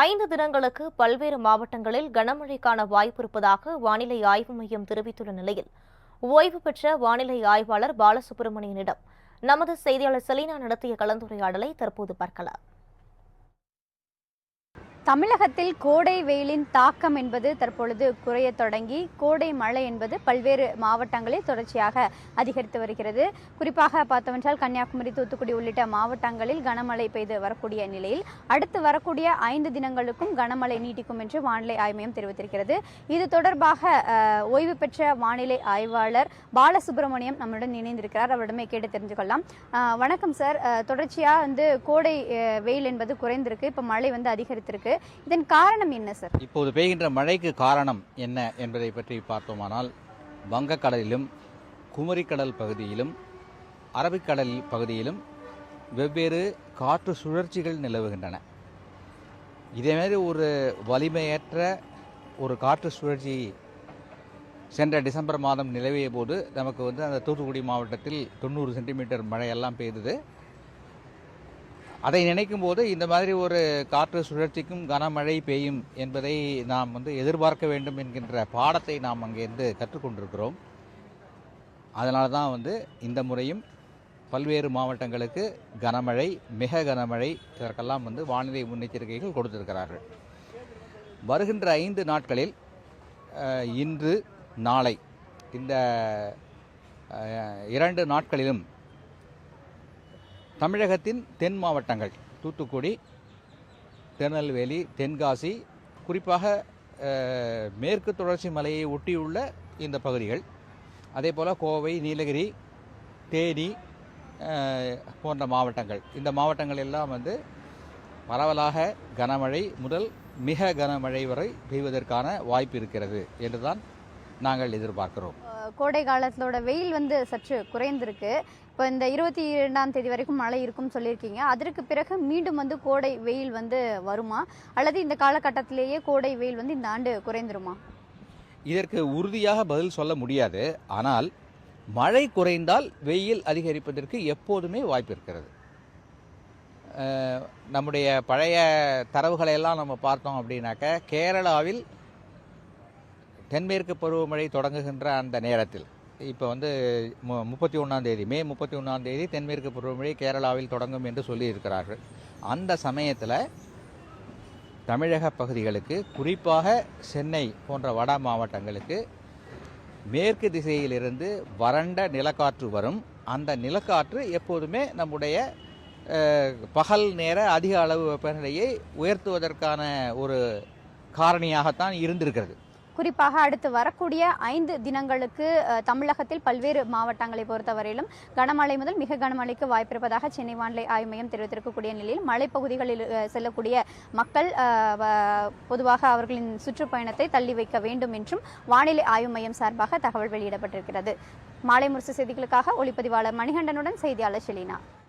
ஐந்து தினங்களுக்கு பல்வேறு மாவட்டங்களில் கனமழைக்கான வாய்ப்பு இருப்பதாக வானிலை ஆய்வு மையம் தெரிவித்துள்ள நிலையில் ஓய்வு பெற்ற வானிலை ஆய்வாளர் பாலசுப்ரமணியனிடம் நமது செய்தியாளர் செலினா நடத்திய கலந்துரையாடலை தற்போது பார்க்கலாம். தமிழகத்தில் கோடை வெயிலின் தாக்கம் என்பது தற்பொழுது குறைய தொடங்கி கோடை மழை என்பது பல்வேறு மாவட்டங்களில் தொடர்ச்சியாக அதிகரித்து வருகிறது. குறிப்பாக பார்த்தவென்றால் கன்னியாகுமரி தூத்துக்குடி உள்ளிட்ட மாவட்டங்களில் கனமழை பெய்து வரக்கூடிய நிலையில் அடுத்து வரக்கூடிய ஐந்து தினங்களுக்கும் கனமழை நீட்டிக்கும் என்று வானிலை ஆய்வு மையம் தெரிவித்திருக்கிறது. இது தொடர்பாக ஓய்வு பெற்ற வானிலை ஆய்வாளர் பாலசுப்ரமணியம் நம்மளுடன் இணைந்திருக்கிறார். அவரிடமே கேட்டு தெரிஞ்சுக்கொள்ளலாம் கொள்ளலாம். வணக்கம் சார். தொடர்ச்சியாக வந்து கோடை வெயில் என்பது குறைந்திருக்கு. இப்போ மழை வந்து அதிகரித்திருக்கு. இதன் காரணம் என்ன சார்? இப்போது பெய்கின்ற மழைக்கு காரணம் என்ன என்பதை பற்றி பார்த்தோமானால் வங்கக்கடலிலும் குமரிக்கடல் பகுதியிலும் அரபிக்கடல் பகுதியிலும் வெவ்வேறு காற்று சுழற்சிகள் நிலவுகின்றன. இதேமாதிரி ஒரு வலிமையற்ற ஒரு காற்று சுழற்சி சென்ற டிசம்பர் மாதம் நிலவிய போது நமக்கு வந்து அந்த தூத்துக்குடி மாவட்டத்தில் தொண்ணூறு சென்டிமீட்டர் மழையெல்லாம் பெய்தது. அதை நினைக்கும் போது இந்த மாதிரி ஒரு காற்று சுழற்சிக்கும் கனமழை பெய்யும் என்பதை நாம் வந்து எதிர்பார்க்க வேண்டும் என்கின்ற பாடத்தை நாம் அங்கேருந்து கற்றுக்கொண்டிருக்கிறோம். அதனால தான் வந்து இந்த முறையும் பல்வேறு மாவட்டங்களுக்கு கனமழை மிக கனமழை இதற்கெல்லாம் வந்து வானிலை முன்னெச்சரிக்கைகள் கொடுத்திருக்கிறார்கள். வருகின்ற ஐந்து நாட்களில் இன்று நாளை இந்த இரண்டு நாட்களிலும் தமிழகத்தின் தென் மாவட்டங்கள் தூத்துக்குடி திருநெல்வேலி தென்காசி குறிப்பாக மேற்கு தொடர்ச்சி மலையை ஒட்டியுள்ள இந்த பகுதிகள். அதே போல் கோவை நீலகிரி தேனி போன்ற மாவட்டங்கள். இந்த மாவட்டங்கள் எல்லாம் வந்து பரவலாக கனமழை முதல் மிக கனமழை வரை பெய்வதற்கான வாய்ப்பு இருக்கிறது என்றுதான் நாங்கள் எதிர்பார்க்கிறோம். கோடை காலத்தோட வெயில் வந்து சற்று குறைந்திருக்கு. இப்போ இந்த இருபத்தி இரண்டாம் தேதி வரைக்கும் மழை இருக்கும்னு சொல்லியிருக்கீங்க. அதற்கு பிறகு மீண்டும் வந்து கோடை வெயில் வந்து வருமா? அல்லது இந்த காலகட்டத்திலேயே கோடை வெயில் வந்து இந்த ஆண்டு குறைந்துருமா? இதற்கு உறுதியாக பதில் சொல்ல முடியாது. ஆனால் மழை குறைந்தால் வெயில் அதிகரிப்பதற்கு எப்போதுமே வாய்ப்பு இருக்கிறது. நம்முடைய பழைய தரவுகளை எல்லாம் நம்ம பார்த்தோம் அப்படின்னாக்க கேரளாவில் தென்மேற்கு பருவமழை தொடங்குகின்ற அந்த நேரத்தில் இப்போ வந்து மு- முப்பத்தி ஒன்றாம் தேதி மே முப்பத்தி ஒன்றாம் தேதி தென்மேற்கு பருவமழை கேரளாவில் தொடங்கும் என்று சொல்லியிருக்கிறார்கள். அந்த சமயத்தில் தமிழக பகுதிகளுக்கு குறிப்பாக சென்னை போன்ற வட மாவட்டங்களுக்கு மேற்கு திசையிலிருந்து வறண்ட நிலக்காற்று வரும். அந்த நிலக்காற்று எப்போதுமே நம்முடைய பகல் நேர அதிக அளவு வெப்பநிலையை உயர்த்துவதற்கான ஒரு காரணியாகத்தான் இருந்திருக்கிறது. குறிப்பாக அடுத்து வரக்கூடிய ஐந்து தினங்களுக்கு தமிழகத்தில் பல்வேறு மாவட்டங்களை பொறுத்தவரையிலும் கனமழை முதல் மிக கனமழைக்கு வாய்ப்பிருப்பதாக சென்னை வானிலை ஆய்வு மையம் தெரிவித்திருக்கக்கூடிய நிலையில் மலைப்பகுதிகளில் செல்லக்கூடிய மக்கள் பொதுவாக அவர்களின் சுற்றுப்பயணத்தை தள்ளி வைக்க வேண்டும் என்றும் வானிலை ஆய்வு மையம் சார்பாக தகவல் வெளியிடப்பட்டிருக்கிறது. மாலை முரசு செய்திகளுக்காக ஒளிப்பதிவாளர் மணிகண்டனுடன் செய்தியாளர் ஷெலினா.